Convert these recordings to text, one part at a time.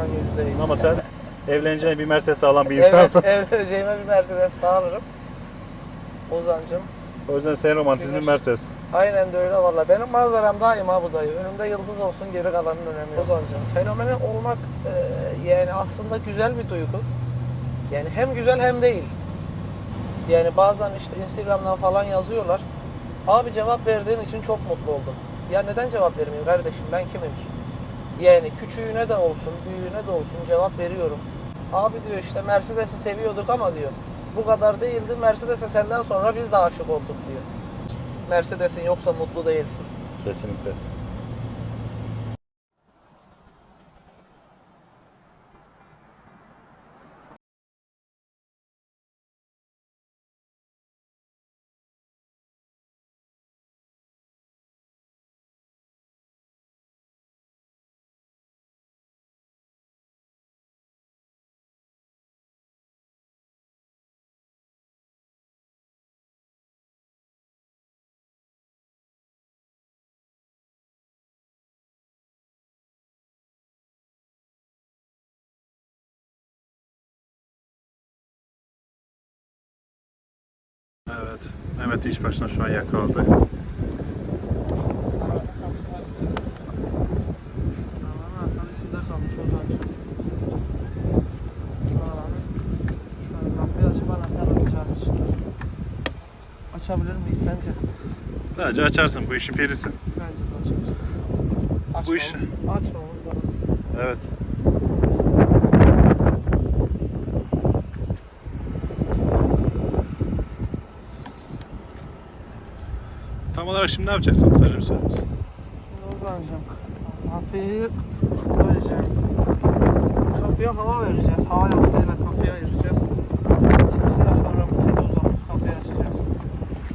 an yüzdeyiz. Ama sen evleneceğin bir Mercedes de alan bir Evet, insansın. evleneceğime bir Mercedes daha alırım. Ozancım. O yüzden senin romantizmin. Mercedes. Aynen de öyle valla. Benim manzaram daima bu dayı. Önümde yıldız olsun geri kalanın önemi yok. Ozancım. Fenomeni olmak e, yani aslında güzel bir duygu. Yani hem güzel hem değil. Yani bazen işte Instagram'dan falan yazıyorlar. Abi cevap verdiğin için çok mutlu oldum. Ya neden cevap vermeyeyim kardeşim ben kimim ki? Yani küçüğüne de olsun, büyüğüne de olsun cevap veriyorum. Abi diyor işte Mercedes'i seviyorduk ama diyor bu kadar değildi. Mercedes'e senden sonra biz de aşık olduk diyor. Mercedes'in yoksa mutlu değilsin. Kesinlikle. Evet. Mehmet iş başına şu an yakaladı. Açabilir miyiz sence? Bence açarsın bu işin perisi. Bence de açarız. Bu iş- Açmamız- Açmamız lazım. Evet. Tam olarak şimdi ne yapacaksın? Kısaca bir söyler? Şimdi uzanacağım. Kapıyı koyacağım. Kapıya hava vereceğiz. Hava yastığıyla kapıyı ayıracağız. İçerisine sonra bu teli uzatıp kapıyı açacağız.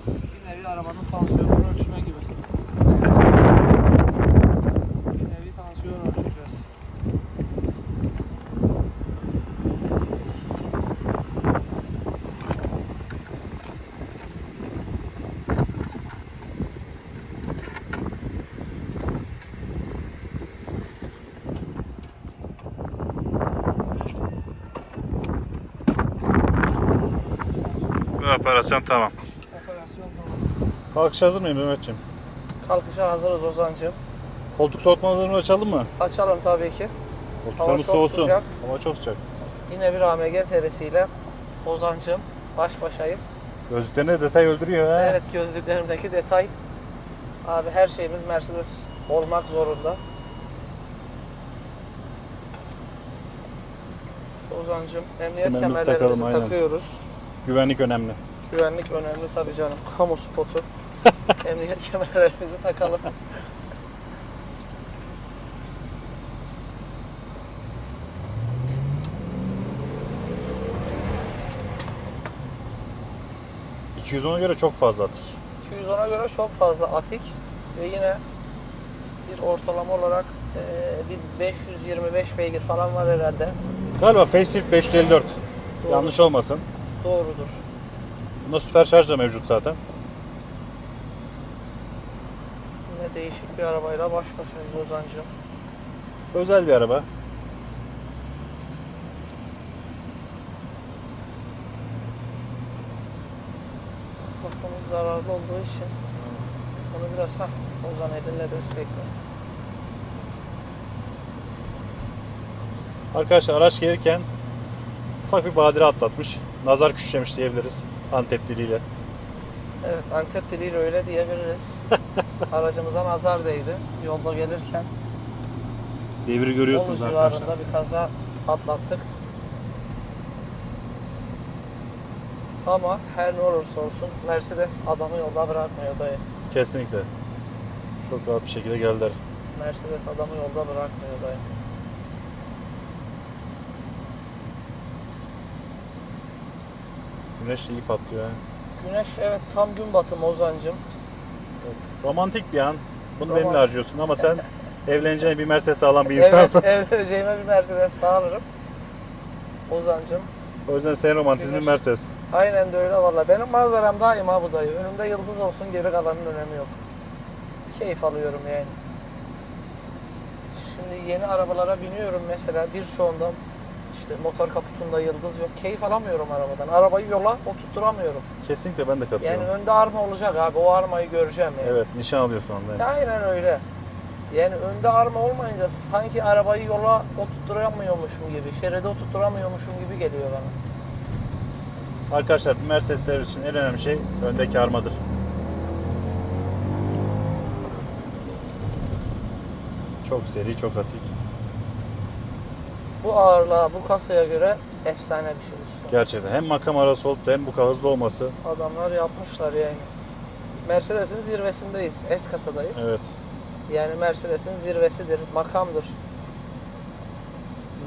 Bir nevi arabanın tansiyonunu ölçme gibi. Bir nevi tansiyon ölçeceğiz. Bu operasyon tamam. Operasyon tamam. Kalkış hazır mıyım Mehmetciğim? Kalkışa hazırız Ozan'cığım. Koltuk soğutmalarını açalım mı? Açalım tabii ki. Koltuklarımız çok soğusun. sıcak. Hava çok sıcak. Yine bir AMG serisiyle Ozan'cığım baş başayız. Gözlüklerine detay öldürüyor ha. Evet gözlüklerimdeki detay. Abi her şeyimiz Mercedes olmak zorunda. Ozancım emniyet Kemerimizi kemerlerimizi takalım, aynen. takıyoruz. Güvenlik önemli. Güvenlik önemli tabii canım. Kamu spotu. emniyet kemerlerimizi takalım. %210'a göre çok fazla atik. 210'a göre çok fazla atik ve yine bir ortalama olarak eee, bir 525 beygir falan var herhalde. Galiba facelift 554. Doğru. Yanlış olmasın. Doğrudur. Bunda süper şarj da mevcut zaten. Yine değişik bir arabayla baş başayız Ozancığım. Özel bir araba. Kafamız zararlı olduğu için onu biraz ha Ozan elinle destekle. Arkadaşlar araç gelirken ufak bir badire atlatmış. Nazar küçlemiş diyebiliriz. Antep diliyle. Evet Antep diliyle öyle diyebiliriz. Aracımıza nazar değdi yolda gelirken. Devri görüyorsunuz civarında arkadaşlar. bir kaza atlattık. Ama her ne olursa olsun Mercedes adamı yolda bırakmıyor dayı. Kesinlikle. Çok rahat bir şekilde geldiler. Mercedes adamı yolda bırakmıyor dayı. Güneş de iyi patlıyor. ha. Güneş evet tam gün batımı Ozancım. Evet. Romantik bir an. Bunu Romantik. benimle harcıyorsun ama sen evleneceğin bir Mercedes de alan bir insansın. Evet, evleneceğime bir Mercedes daha alırım. Ozancım. O yüzden senin romantizmin Güneş. Mercedes. Aynen de öyle valla. Benim manzaram daima bu dayı. Önümde yıldız olsun geri kalanın önemi yok. Keyif alıyorum yani. Şimdi yeni arabalara biniyorum mesela birçoğundan işte motor kaputunda yıldız yok. Keyif alamıyorum arabadan. Arabayı yola oturtturamıyorum. Kesinlikle ben de Yani katılıyorum. önde arma olacak abi. O armayı göreceğim yani. Evet nişan alıyorsun ondan. Aynen öyle. Yani önde arma olmayınca sanki arabayı yola oturtturamıyormuşum gibi, şeride oturtturamıyormuşum gibi geliyor bana. Arkadaşlar Mercedesler için en önemli şey öndeki armadır. Çok seri, çok atik. Bu ağırlığa, bu kasaya göre efsane bir şey usta. Gerçekten hem makam arası olup da hem bu kadar hızlı olması. Adamlar yapmışlar yani. Mercedes'in zirvesindeyiz. S kasadayız. Evet. Yani Mercedes'in zirvesidir, makamdır.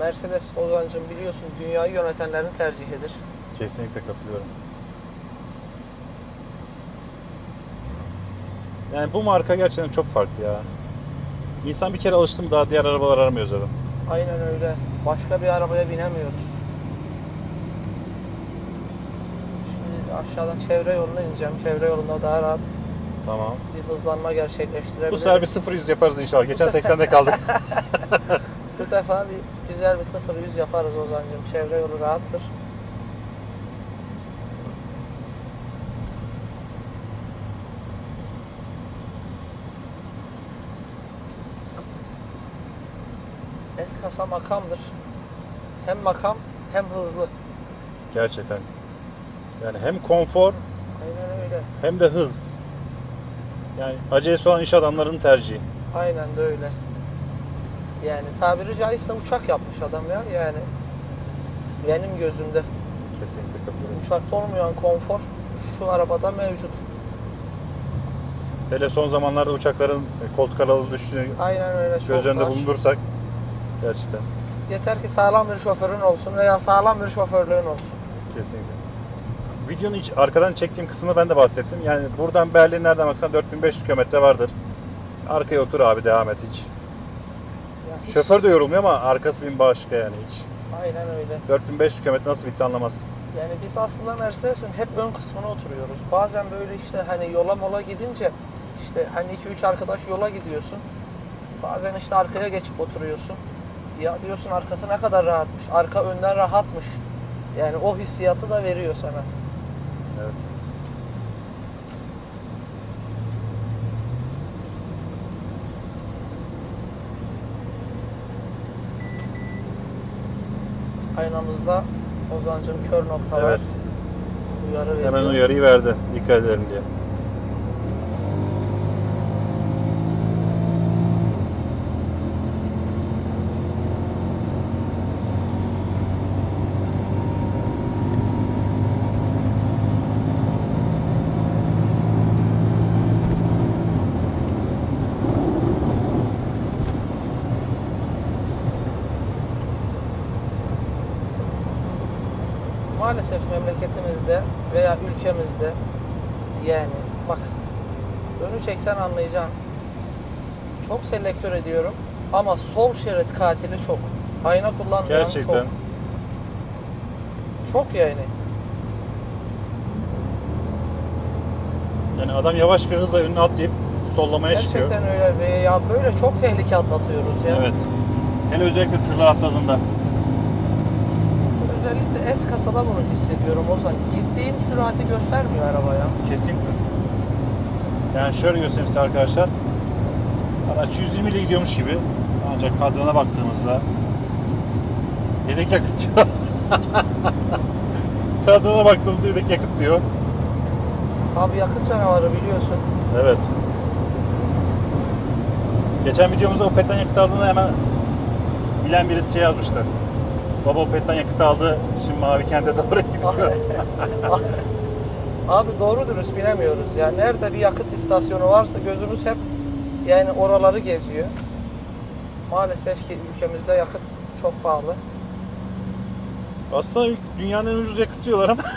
Mercedes Ozan'cığım biliyorsun dünyayı yönetenlerin tercihidir. Kesinlikle katılıyorum. Yani bu marka gerçekten çok farklı ya. İnsan bir kere alıştı mı daha diğer arabalar aramıyor zaten. Aynen öyle. Başka bir arabaya binemiyoruz. Şimdi aşağıdan çevre yoluna ineceğim. Çevre yolunda daha rahat Tamam. bir hızlanma gerçekleştirebiliriz. Bu sefer bir 0-100 yaparız inşallah. Geçen 80'de kaldık. Bu defa bir güzel bir 0-100 yaparız Ozan'cığım. Çevre yolu rahattır. S kasa makamdır. Hem makam hem hızlı. gerçekten. Yani hem konfor Aynen öyle. hem de hız. Yani acelesi olan iş adamlarının tercihi. Aynen de öyle. Yani tabiri caizse uçak yapmış adam ya yani. Benim gözümde. Kesinlikle katılıyorum. Uçakta olmayan konfor şu arabada mevcut. Hele son zamanlarda uçakların koltuk aralığı düştüğünü Aynen öyle göz önünde bulundursak gerçekten Yeter ki sağlam bir şoförün olsun veya sağlam bir şoförlüğün olsun. kesinlikle. Videonun iç, arkadan çektiğim kısmını ben de bahsettim. Yani buradan Berlin nereden baksan 4500 kilometre vardır. Arkaya otur abi devam et hiç. Ya hiç- Şoför de yorulmuyor ama arkası bin başka yani hiç. Aynen öyle. 4500 kilometre nasıl bitti anlamazsın. Yani biz aslında Mercedes'in hep ön kısmına oturuyoruz. Bazen böyle işte hani yola mola gidince işte hani 2-3 arkadaş yola gidiyorsun. Bazen işte arkaya geçip oturuyorsun. Ya diyorsun arkası ne kadar rahatmış. Arka önden rahatmış. Yani o hissiyatı da veriyor sana. Evet. Aynamızda Ozancım kör nokta var. Evet. Uyarı veriyor. Hemen uyarıyı verdi. Dikkat edelim diye. Maalesef memleketimizde veya ülkemizde yani bak önü çeksen anlayacaksın. Çok selektör ediyorum ama sol şerit katili çok. Ayna kullanmayan Gerçekten. çok. Çok yani. Yani adam yavaş bir hızla önüne atlayıp sollamaya çıkıyor. Gerçekten öyle ve ya böyle çok tehlike atlatıyoruz ya. Evet. Hele özellikle tırlar atladığında. Özellikle S kasada bunu hissediyorum Ozan. Gittiğin sürati göstermiyor araba ya. Kesinlikle. Yani şöyle göstereyim size arkadaşlar. Araç 120 ile gidiyormuş gibi. Ancak kadrona baktığımızda yedek yakıt diyor. kadrona baktığımızda yedek yakıt diyor. Abi yakıt canavarı biliyorsun. Evet. Geçen videomuzda Opet'ten yakıt aldığını hemen bilen birisi şey yazmıştı. Baba Opet'ten yakıt aldı, şimdi Mavi Kent'e doğru gidiyor. Abi doğru dürüst bilemiyoruz ya. Nerede bir yakıt istasyonu varsa gözümüz hep yani oraları geziyor. Maalesef ki ülkemizde yakıt çok pahalı. Aslında dünyanın en ucuz yakıt diyorlar ama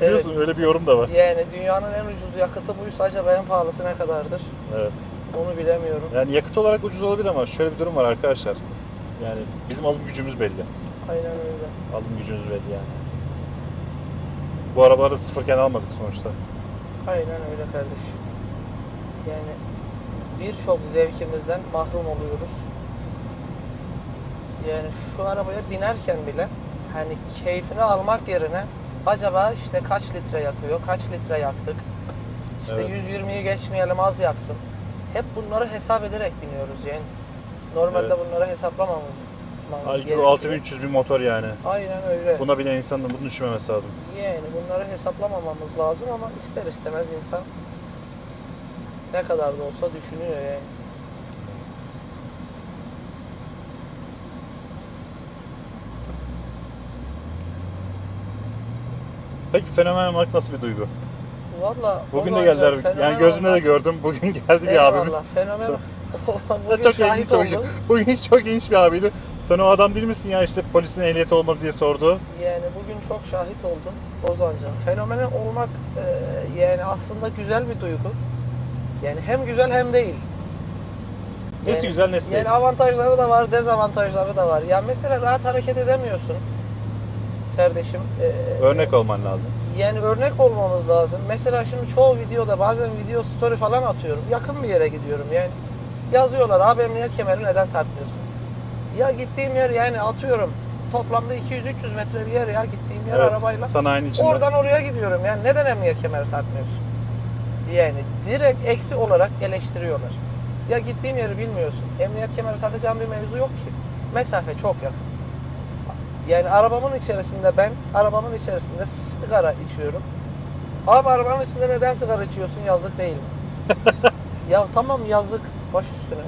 biliyorsun öyle bir yorum da var. Yani dünyanın en ucuz yakıtı buysa acaba en pahalısı ne kadardır? Evet. Onu bilemiyorum. Yani yakıt olarak ucuz olabilir ama şöyle bir durum var arkadaşlar. Yani bizim alım gücümüz belli. Aynen öyle. Alım gücümüz belli yani. Bu arabaları sıfırken almadık sonuçta. Aynen öyle kardeş. Yani birçok zevkimizden mahrum oluyoruz. Yani şu arabaya binerken bile hani keyfini almak yerine acaba işte kaç litre yakıyor, kaç litre yaktık, işte Evet. 120'yi geçmeyelim az yaksın. Hep bunları hesap ederek biniyoruz yani. Normalde Evet. bunları hesaplamamız bu 6300 bir motor yani. Aynen öyle. Buna bilen insanın bunu düşünmemesi lazım. Yani bunları hesaplamamamız lazım ama ister istemez insan ne kadar da olsa düşünüyor yani. Peki fenomen olmak nasıl bir duygu? Valla Bugün de geldiler. Yani gözümle de gördüm. Bugün geldi bir abimiz. Fenomen Bugün çok şahit ilginç bugün. oldum. Bugün çok ilginç bir abiydi. Sen o adam değil misin ya işte polisin ehliyeti olmadı diye sordu. Yani bugün çok şahit oldum Ozancan. Fenomen olmak e, yani aslında güzel bir duygu. Yani hem güzel hem değil. Nesi Yani- güzel nesi değil. Yani avantajları da var, dezavantajları da var. Yani mesela rahat hareket edemiyorsun kardeşim. Ee, Örnek olman lazım. Yani örnek olmamız lazım. Mesela şimdi çoğu videoda bazen video story falan atıyorum. Yakın bir yere gidiyorum yani. Yazıyorlar abi emniyet kemeri neden takmıyorsun? Ya gittiğim yer yani atıyorum toplamda 200-300 metre bir yer ya gittiğim yer Evet, arabayla. sanayinin içinde. Oradan oraya gidiyorum yani neden emniyet kemeri takmıyorsun? Yani direkt eksi olarak eleştiriyorlar. Ya gittiğim yeri bilmiyorsun. Emniyet kemeri takacağım bir mevzu yok ki. Mesafe çok yakın. Yani arabamın içerisinde ben arabamın içerisinde sigara içiyorum. Abi arabanın içinde neden sigara içiyorsun? Yazık değil mi? ya tamam yazık baş üstüne.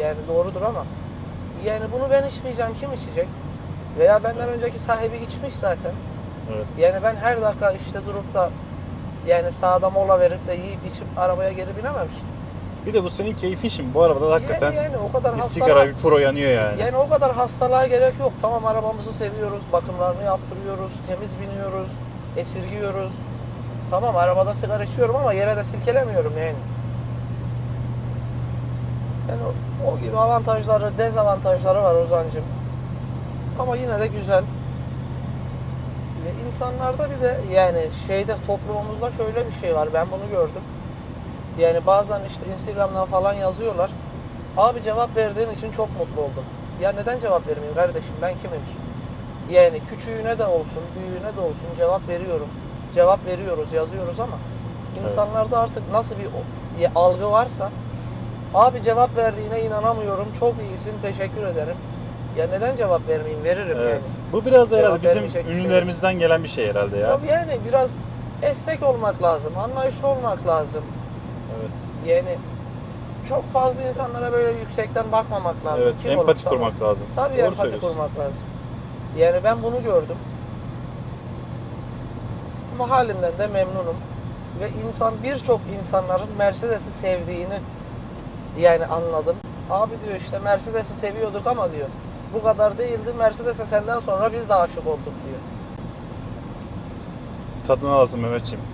Yani doğrudur ama yani bunu ben içmeyeceğim kim içecek? Veya benden önceki sahibi içmiş zaten. Evet. Yani ben her dakika işte durup da yani sağda mola verip de yiyip içip arabaya geri binemem ki. Bir de bu senin keyfin şimdi. Bu arabada da hakikaten yani, yani o kadar bir hastalığa, sigara bir pro yanıyor yani. yani o kadar hastalığa gerek yok. Tamam arabamızı seviyoruz, bakımlarını yaptırıyoruz, temiz biniyoruz, esirgiyoruz. Tamam arabada sigara içiyorum ama yere de silkelemiyorum yani. Yani o, o gibi avantajları, dezavantajları var Ozan'cığım. Ama yine de güzel. Ve insanlarda bir de yani şeyde toplumumuzda şöyle bir şey var. Ben bunu gördüm. Yani bazen işte Instagram'dan falan yazıyorlar. Abi cevap verdiğin için çok mutlu oldum. Ya neden cevap vermeyeyim kardeşim ben kimim ki? Yani küçüğüne de olsun, büyüğüne de olsun cevap veriyorum. Cevap veriyoruz, yazıyoruz ama insanlarda artık nasıl bir algı varsa abi cevap verdiğine inanamıyorum. Çok iyisin, teşekkür ederim. Ya neden cevap vermeyeyim? Veririm Evet. yani. Bu biraz da herhalde bizim bir şey ünlülerimizden gelen bir şey herhalde ya. Tabii yani biraz esnek olmak lazım, anlayışlı olmak lazım. Evet. Yani çok fazla insanlara böyle yüksekten bakmamak lazım. Evet, Kim empati olursa kurmak olsun. lazım. Tabii Doğru empati kurmak lazım. Yani ben bunu gördüm. Ama halimden de memnunum. Ve insan birçok insanların Mercedes'i sevdiğini yani anladım. Abi diyor işte Mercedes'i seviyorduk ama diyor bu kadar değildi. Mercedes'e senden sonra biz de aşık olduk diyor. Tadını alsın Mehmetciğim.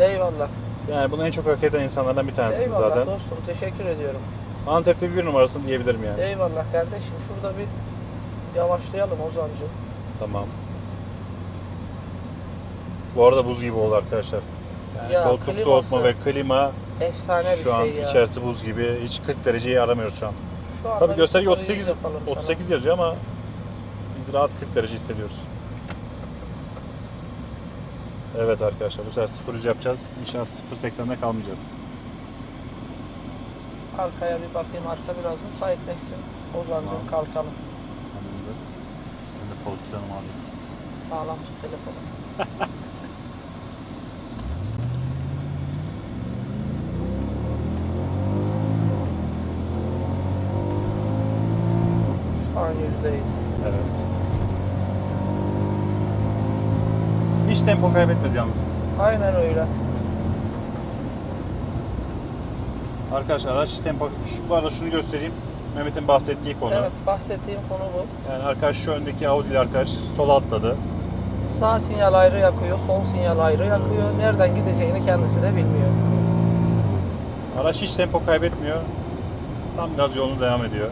Eyvallah. Yani bunu en çok hak eden insanlardan bir tanesi Eyvallah zaten. dostum. Teşekkür ediyorum. Antep'te bir numarasını diyebilirim yani. Eyvallah kardeşim. Şurada bir yavaşlayalım Ozan'cığım. Tamam. Bu arada buz gibi oldu arkadaşlar. Yani Ya, koltuk kliması- soğutma ve klima Efsane bir şu an şey ya. içerisi buz gibi. Hiç 40 dereceyi aramıyoruz şu an. Şu anda Tabii gösterge sıfır 38 yüz yapalım sana. 38 yazıyor ama biz rahat 40 derece hissediyoruz. Evet arkadaşlar bu sefer 0 100 yapacağız. İnşallah 0.80'de kalmayacağız. Arkaya bir bakayım. Arka biraz müsaitleşsin. Ozan'cığım Tamam. kalkalım. Tamamdır. Ben de pozisyonum abi. Sağlam tut telefonu. Yüzdeyiz. Evet. Hiç tempo kaybetmedi yalnız. Aynen öyle. Arkadaşlar araç tempo, şu, bu arada şunu göstereyim. Mehmet'in bahsettiği konu. Evet bahsettiğim konu bu. Yani arkadaş şu öndeki Audi'li arkadaş sola atladı. Sağ sinyal ayrı yakıyor, sol sinyal ayrı yakıyor. Nereden gideceğini kendisi de bilmiyor. Araç hiç tempo kaybetmiyor. Tam gaz yolunu devam ediyor.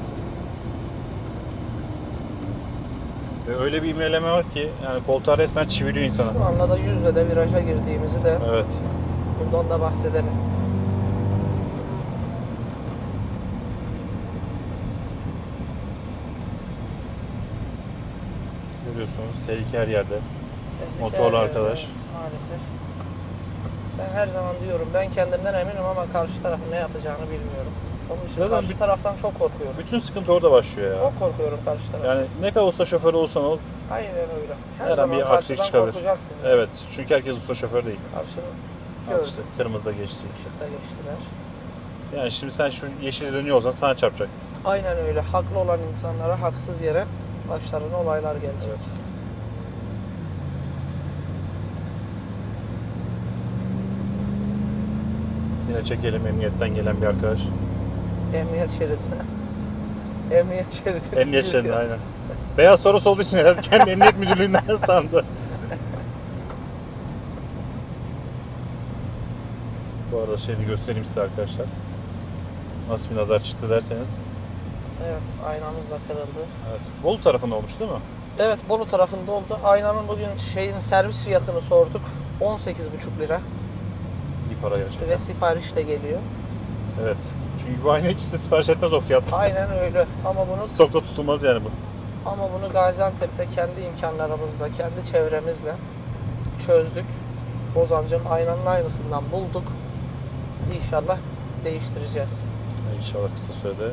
öyle bir imeleme var ki yani koltuğa resmen çeviriyor insanı. Şu anda da yüzle de viraja girdiğimizi de evet. buradan da bahsedelim. Görüyorsunuz tehlike her yerde. Tehlike Motorlu arkadaş. Evet, maalesef. Ben her zaman diyorum ben kendimden eminim ama karşı tarafın ne yapacağını bilmiyorum. Onun için Zaten karşı bir- taraftan çok korkuyorum. Bütün sıkıntı orada başlıyor ya. Çok korkuyorum karşı taraftan. Yani ne kadar usta şoför olsan ol. Aynen öyle. Her, Her an zaman bir aksilik karşıdan çıkabilir. korkacaksın. yani. Evet. Çünkü herkes usta şoför değil. Karşını Al gördüm. işte kırmızıda geçti. Işıkta geçtiler. Yani şimdi sen şu yeşile dönüyor olsan sana çarpacak. Aynen öyle. Haklı olan insanlara haksız yere başlarına olaylar gelecek. Evet. Yine çekelim emniyetten gelen bir arkadaş. Emniyet şeridine. Emniyet şeridine. Emniyet şeridinde aynen. Beyaz Toros olduğu için herhalde kendi emniyet müdürlüğünden sandı. Bu arada şeyini göstereyim size arkadaşlar. Nasıl bir nazar çıktı derseniz. Evet, aynamız da kırıldı. Evet. Bolu tarafında olmuş değil mi? Evet, Bolu tarafında oldu. Aynanın bugün şeyin servis fiyatını sorduk. 18,5 lira İyi para gerçekten. ve siparişle geliyor. Evet. Çünkü bu aynayı kimse sipariş etmez o fiyatta. Aynen öyle. Ama bunu Stokta tutulmaz yani bu. ama bunu Gaziantep'te kendi imkanlarımızla, kendi çevremizle çözdük. Bozancı'nın aynanın aynısından bulduk. İnşallah değiştireceğiz. İnşallah kısa sürede.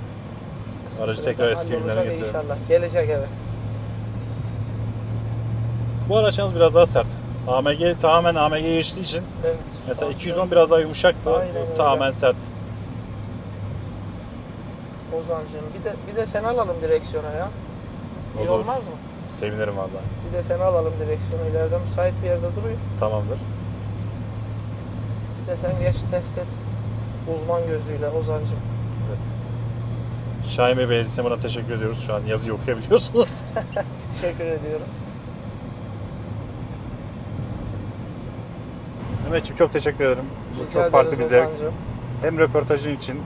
Kısa Aracı sürede tekrar eski hallolacak günlerine getirelim. İnşallah. Gelecek evet. Bu araç yalnız biraz daha sert. AMG tamamen AMG geçtiği için Evet. mesela süspansiyon 210 biraz daha yumuşaktı. Aynen Bu öyle. tamamen sert. Bozancı'nın. Bir de bir de sen alalım direksiyona ya. İyi Olur. olmaz mı? Sevinirim valla. Bir de seni alalım direksiyonu. İleride müsait bir yerde duruyor. Tamamdır. Bir de sen geç test et. Uzman gözüyle Ozan'cığım. Şahin Bey Belediyesi'ne buna teşekkür ediyoruz. Şu an yazıyı okuyabiliyorsunuz. Teşekkür ediyoruz. Mehmetciğim çok teşekkür ederim. Bu Rica çok farklı ederiz bir zevk. Ozan'cığım. Hem röportajın için,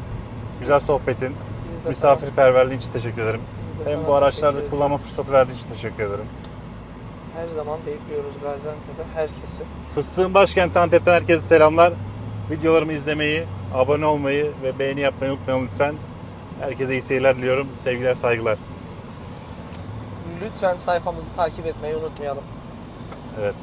güzel sohbetin, Biz de misafirperverliğin için teşekkür ederim. sana, biz de Hem sana bu teşekkür kullanma fırsatı verdiğin için teşekkür ederim. Her zaman bekliyoruz Gaziantep'e herkesi. Fıstığın başkenti Antep'ten herkese selamlar. Videolarımı izlemeyi, abone olmayı ve beğeni yapmayı unutmayın lütfen. Herkese iyi seyirler diliyorum. Sevgiler, saygılar. Lütfen sayfamızı takip etmeyi unutmayalım. Evet.